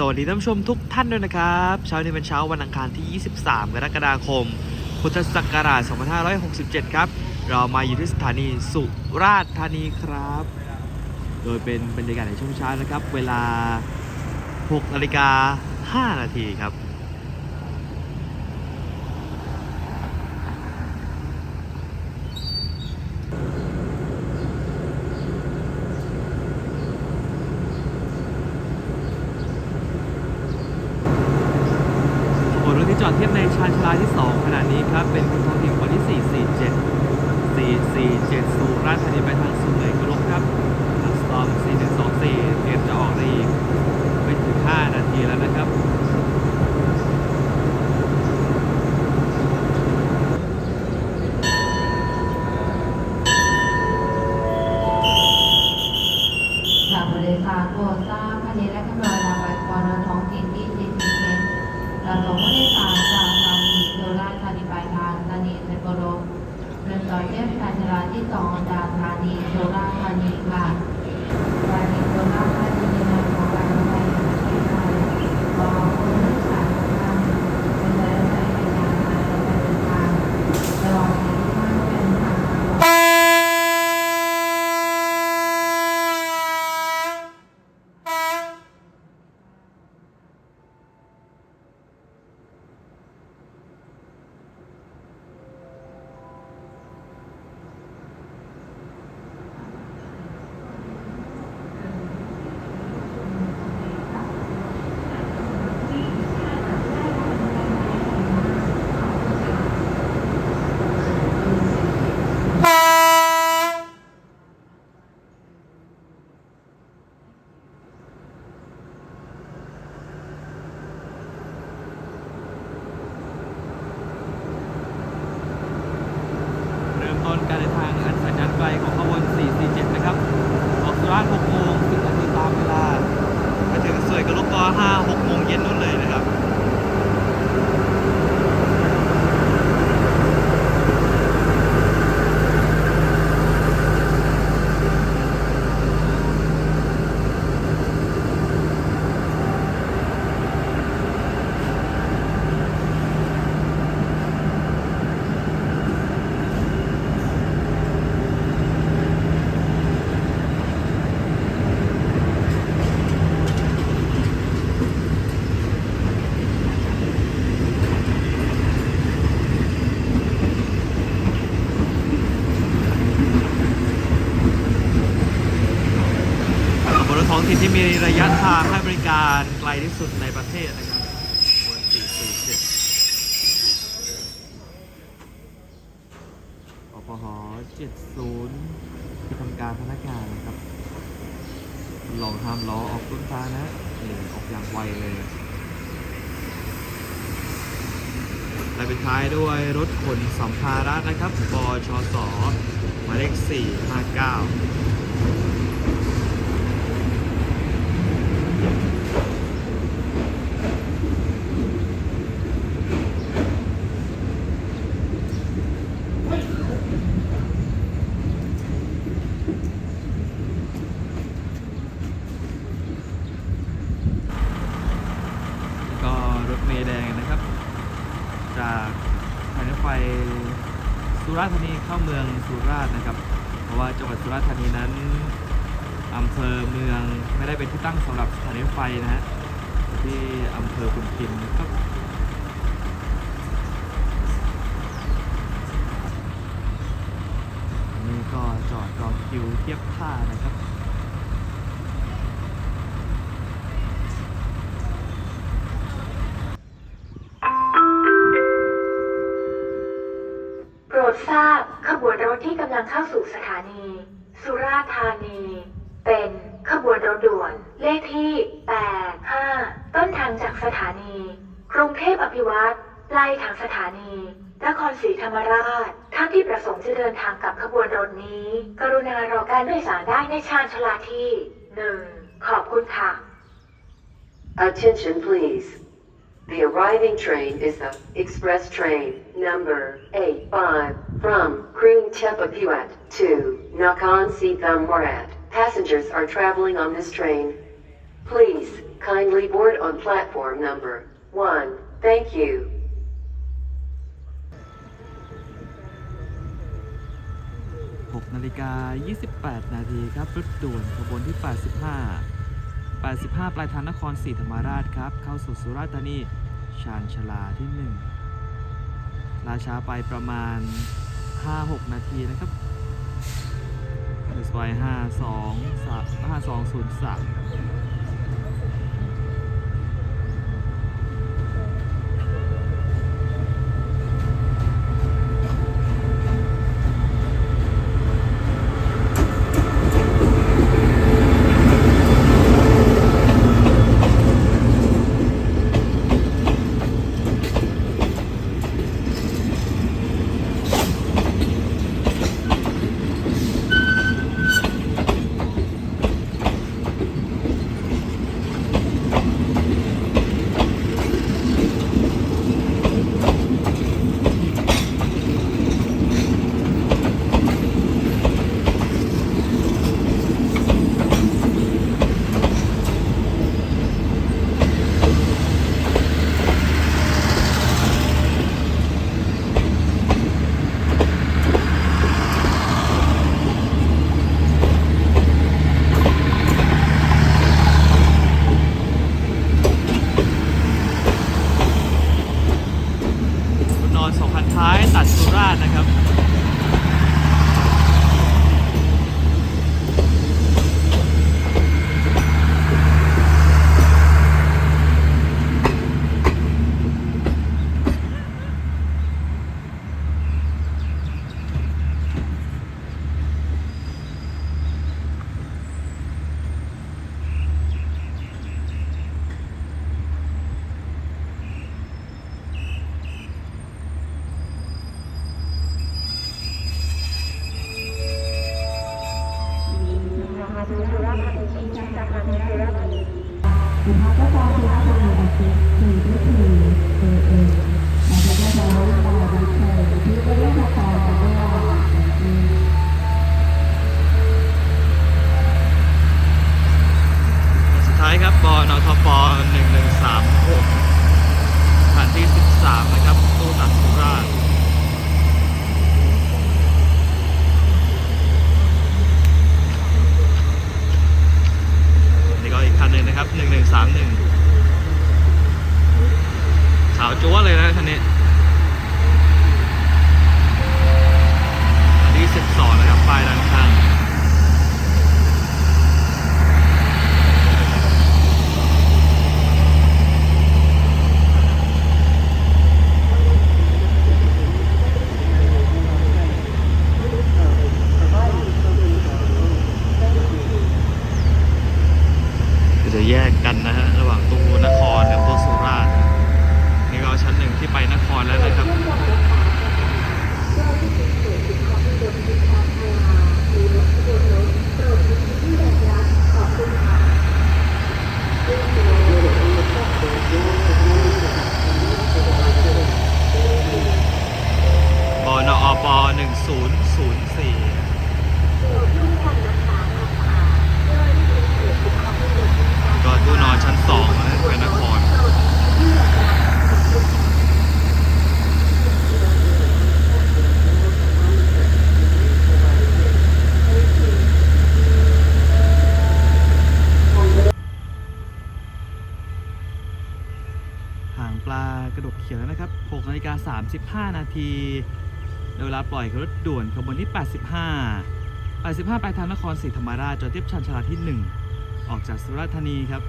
สวัสดีท่านผู้ชมทุกท่านด้วยนะครับ เช้านี้เป็นเช้าวันอังคารที่ 23 กรกฎาคม พุทธศักราช 2567 ครับ เรามาอยู่ที่สถานีสุราษฎร์ธานีครับ โดยเป็นบรรยากาศในช่วงเช้านะครับ เวลา 6 นาฬิกา 5 นาทีครับ ยะทางให้บริการไกลที่สุดในประเทศนะครับบน447ปปห70ที่ทำการพนักงานนะครับลองทำล้อออกต้นตานะนี่ออกอย่างไวเลย และปิดท้ายด้วยรถขนสัมภาระนะครับบชสหมายเลข459 แล้วก็รถเมล์แดงนะครับ จากสถานีรถไฟสุราษฎร์ธานีเข้าเมืองสุราษฎร์นะครับ เพราะว่าจังหวัดสุราษฎร์ธานีนั้นอำเภอเมืองไม่ได้เป็นที่ตั้งสำหรับสถานีรถไฟนะฮะที่อำเภอพุนพินนะครับอันนี่ก็จิวเทียบท่านะครับโปรดทราบขบวนรถที่กำลังเข้าสู่สถานี สุราษฎร์ธานี เป็นขบวนรถด่วน เลขที่ 85 ต้นทางจากสถานี กรุงเทพอภิวัตรปลายทางสถานีนครศรีธรรมราช ท่านที่ประสงค์จะเดินทางกับขบวนรถนี้ กรุณารอการโดยสารได้ในชานชาลาที่หนึ่งขอบคุณค่ะ Attention please. The arriving train is the express train number 85 from Krung Tepapuat to Nakhon Si Thammarat. Passengers are traveling on this train Please kindly board on platform number 1. Thank you. ฬิกา 28 นาทีครับรถด่วนขบวนที่ 85 85 ปลายทางนครศรีธรรมราชครับ เข้าสู่สุราษฎร์ธานีชานชลาที่ 1 ราช้าไปประมาณ 5-6 นาทีนะครับซอย52 5203 ราชนะครับ สุดท้ายครับบอนทป1136คันที่ 13 นะครับตู้ตัดสุราษฎร์นี่ก็อีกคันหนึ่งนะครับ 1131ขาวจั๊วเลยนะคันนี้คันที่ 12 นะครับ ป้ายด้านข้าง ก็จะ แยกกันนะฮะ ระหว่างตู้นครกับตู้สุราษฎร์นี่ก็ชั้นหนึ่งที่ไปนครแล้วนะครับ บนอป1004 ก็ตู้นอนชั้นสองนะเป็นนคร หางปลากระดกเขียวแล้วนะครับ6นาฬิกา35 นาทีเวลาปล่อยรถด่วนขบวนที่ 85 85 ไปทางนครศรีธรรมราชจอดเทียบชันชลาที่ 1 ออกจากสุราษฎร์ธานีครับ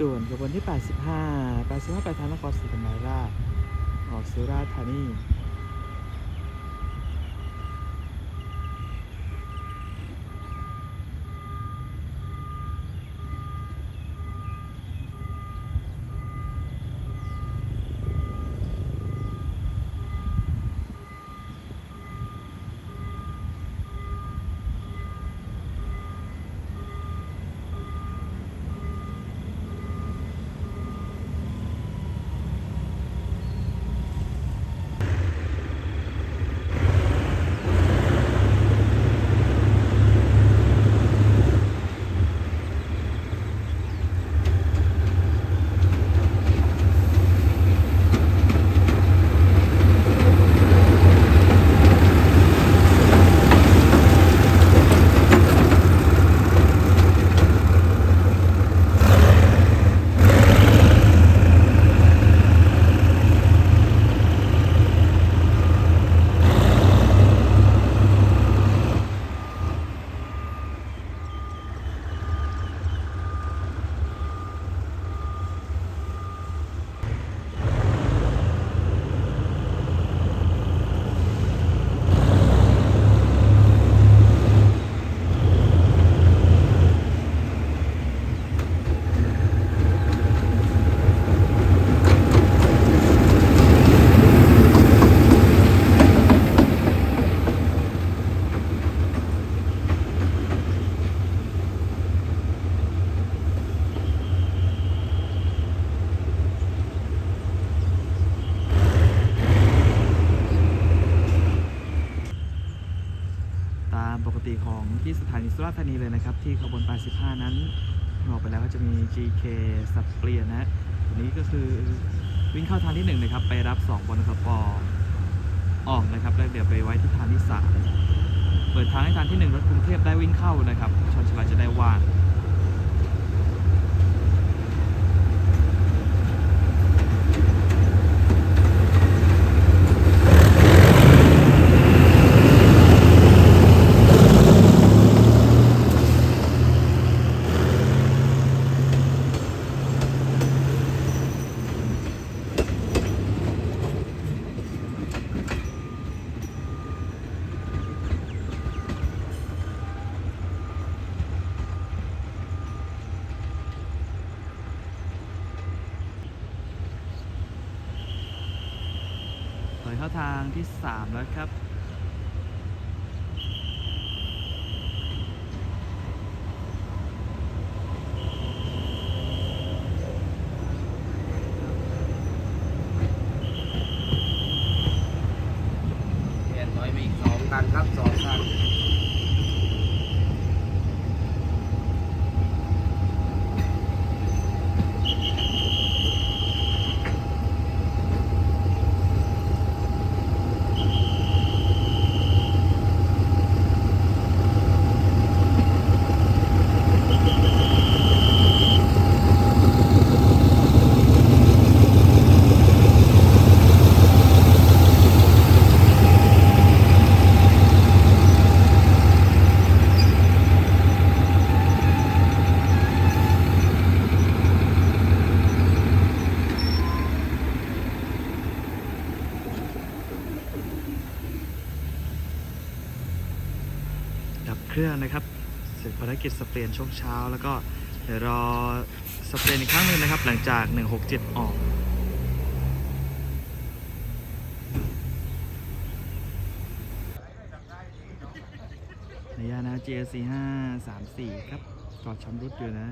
ด่วนขบวนที่ 85 85 ไปทางนครศรีธรรมราชออกสุราษฎร์ธานี ตามปกติของที่สถานีสุราษฎร์ธานีเลยนะครับ ที่ขบวน 85 นั้นบอกไปแล้วก็จะมี GK สับเปลี่ยนนะอันนี้ก็คือวิ่งเข้าทางที่1นะครับ ไปรับ2บอลสปออกนะครับ แล้วเดี๋ยวไปไว้ที่ทางที่ 3 เปิดทางให้ทางที่ 1 รถกรุงเทพได้วิ่งเข้านะครับชนชลาจะได้ว่าง เปิดเข้าทางที่ 3 แล้วครับ เรียนน้อยมีอีกสอง คันครับสองคัน ดับเครื่องนะครับ เสร็จภาร กิจสเปรนช่วงเช้า แล้วก็เดี๋ยวรอสเปรนอีกครั้งหนึ่งนะครับ หลังจาก 167 ออกในยานะ GSC 5 3 4 ครับจอดชำรุดอยู่นะ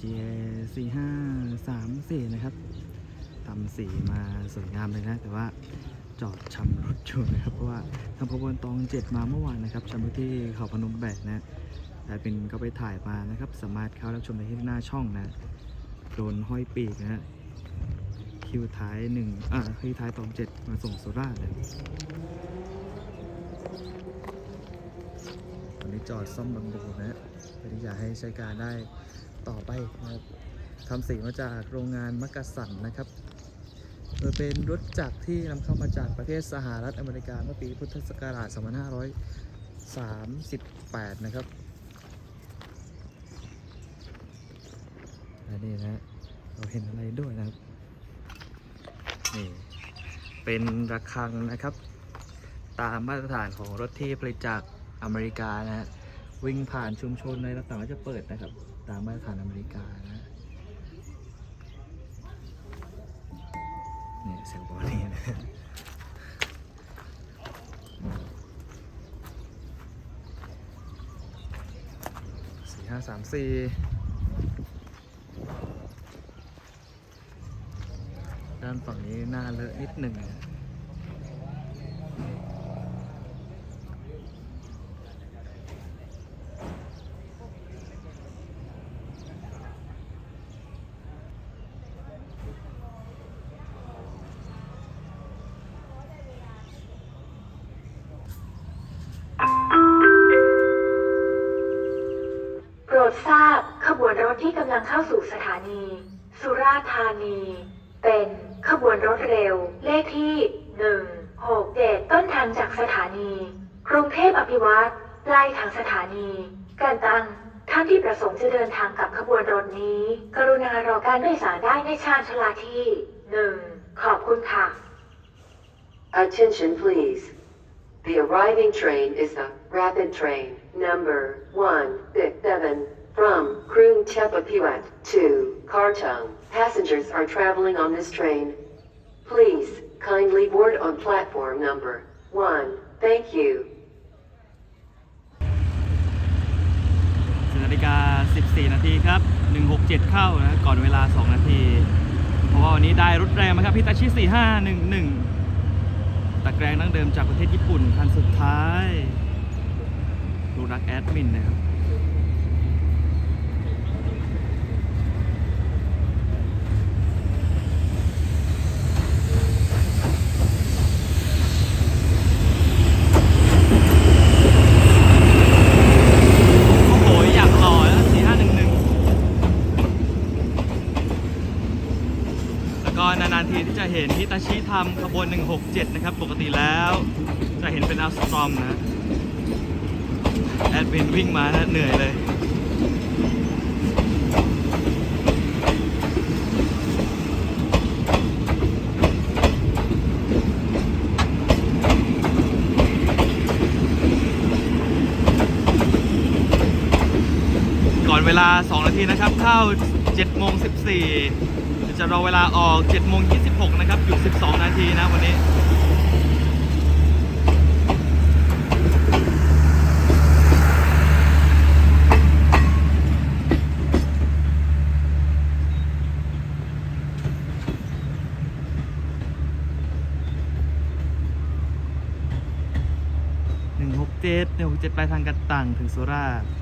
GSC 5 3 4นะครับทำสีมาสวยงามเลยนะ แต่ว่า จอดชำรุดอยู่นะครับ เพราะว่าทางขบวนตองเจ็ดมาเมื่อวานนะครับชำรุดที่เขาพนมแบกนะแต่เป็นก็ไปถ่ายมานะครับ สามารถเข้ารับชมได้ที่หน้าช่องนะโดนห้อยปีกนะฮะคิวท้ายหนึ่งอ่าคิวท้ายตองเจ็ดมาส่งสุราเลยตอนนี้จอดซ่อมบำรุงนะเพื่อที่จะให้ใช้การได้ต่อไปนะครับทำสีมาจากโรงงานมักกะสันนะครับ โดยเป็นรถจักรที่นำเข้ามาจากประเทศสหรัฐอเมริกาเมื่อปีพุทธศักราช38 นะครับและนี่นะเราเห็นอะไรด้วยนะครับ นี่ เป็นระฆังนะครับ ตามมาตรฐานของรถที่ผลิตจากอเมริกานะฮะวิ่งผ่านชุมชนในต่างๆจะเปิดนะครับ ตามมาตรฐานอเมริกานะ นี่เสียงบอลนี่นะสี่ห้าสามสี่ด้านฝั่งนี้หน้าเลอะนิดหนึ่ง ยสารได้ในชานชาลาที่ 1 ขอบคุณค่ะ Attention please. The arriving train is the rapid train number 167 from Krung Tepapiwat to Kartung. Passengers are traveling on this train. Please kindly board on platform number 1. Thank you. สิบนาฬิกา 14 นาทีครับ 7 เข้านะก่อนเวลา 2 นาที เพราะว่าวันนี้ได้รถแรงมาครับพิตาชิ 4511 ตะแกรงดั้งเดิมจากประเทศญี่ปุ่นคันสุดท้ายดูรักแอดมินนะครับ โอ้โห อยากหล่อนะ4511 แล้วก็นานๆทีที่จะ เห็นฮิตาชิทำขบวน 167 นะครับ ปกติแล้ว จะเห็นเป็นอัลสตรอมนะ แอดมินวิ่งมานะเหนื่อยเลยก่อนเวลา 2 นาทีนะครับ เข้า7โมง14 จะรอเวลาออก7โมง26 นะครับหยุด12 นาทีนะวันนี้167 167ปลายทางกันตังถึงสุราษฎร์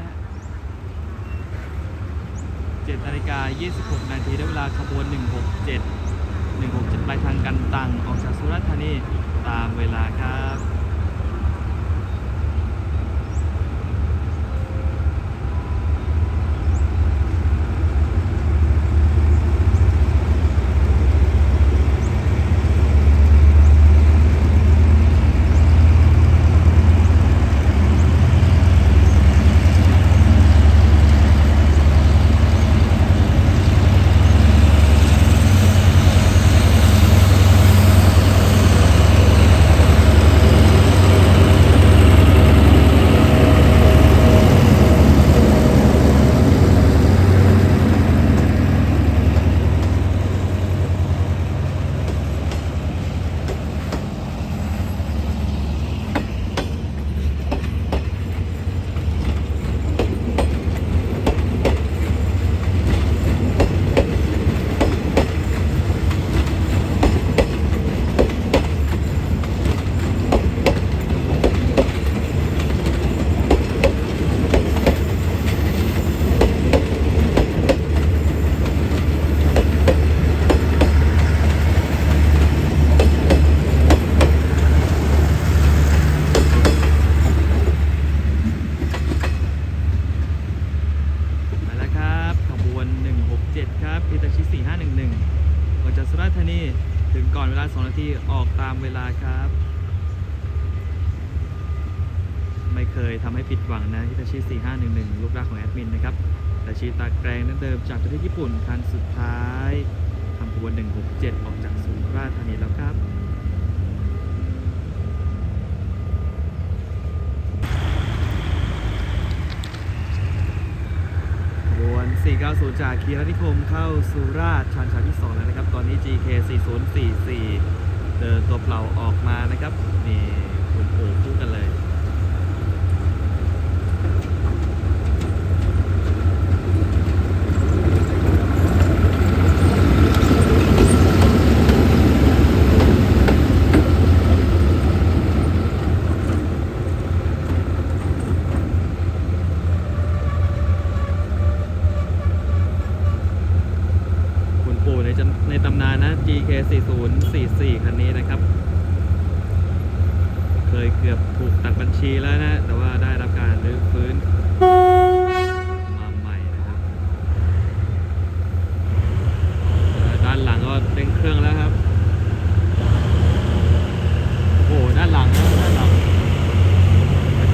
นะฮะ7นาฬิกา 26 นาทีได้เวลาขบวน 167 167 ไปทางกันตัง ออกจากสุราษฎร์ธานีตามเวลาครับ ออกตามเวลาครับ ไม่เคยทำให้ผิดหวังนะฮิตาชิ 4511 ลูกรักของแอดมินนะครับแต่ชีตาแกรงนั้นเดิมจากประเทศญี่ปุ่นคันสุดท้ายทำขบวน 167 ออกจากสุราษฎร์ธานีแล้วครับขบวน490 จากคีรนิคมเข้าสุราษฎร์ชันชาที่ 2 แล้วนะครับ ตอนนี้ GK 4044 เดินตัวเปล่าออกมานะครับนี่คุณโอบคู่กันเลยคุณปู่ในจำในตำนานนะ GK 4044 คันนี้นะครับ เคยเกือบถูกตัดบัญชีแล้วนะ แต่ว่าได้รับการรื้อฟื้นมาใหม่นะครับเอ่อด้านหลังก็เร่งเครื่องแล้วครับ โอ้โห ด้านหลังนะด้านหลัง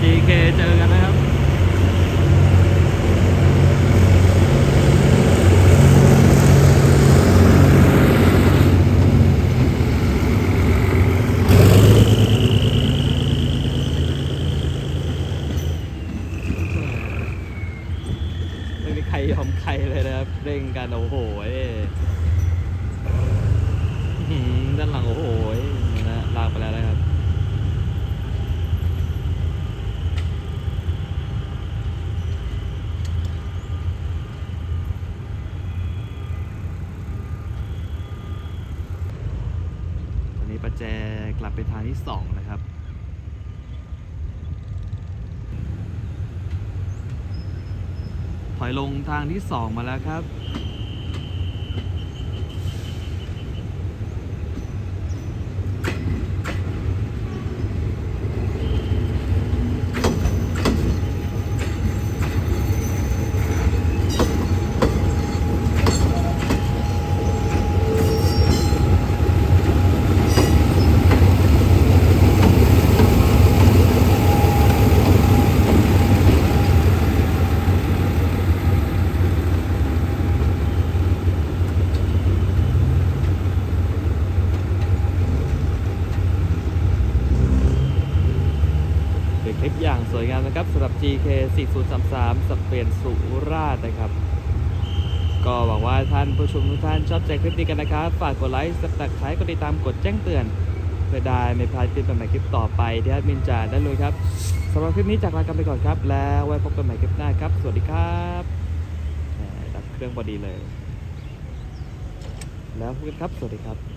GK เจอกันนะครับ ไม่มีใครย อมใครเลยนะครับเร่งกันโอ้โหยด้านหลังโอ้โหนะลากไปแล้วนะครับตอนนี้ประแจกลับไปทางที่สองนะครับ อยลงทางที่ 2 มาแล้วครับ เป็นคลิปอย่างสวยงามนะครับสำหรับ GK 4033สเปนสุราษฎร์นะครับ ก็หวังว่าท่านผู้ชมทุกท่านชอบใจคลิปนี้กันนะครับ ฝากกดไลค์สับตะไคร้กดติดตามกดแจ้งเตือนเพื่อได้ไม่พลาดคลิปใหม่ๆคลิปต่อไปที่แอดมินจ่าได้เลยครับสำหรับคลิปนี้จากลากันไปก่อนครับ แล้วไว้พบกันใหม่คลิปหน้าครับ สวัสดีครับดับเครื่องพอดีเลย แล้วพบกันครับ สวัสดีครับ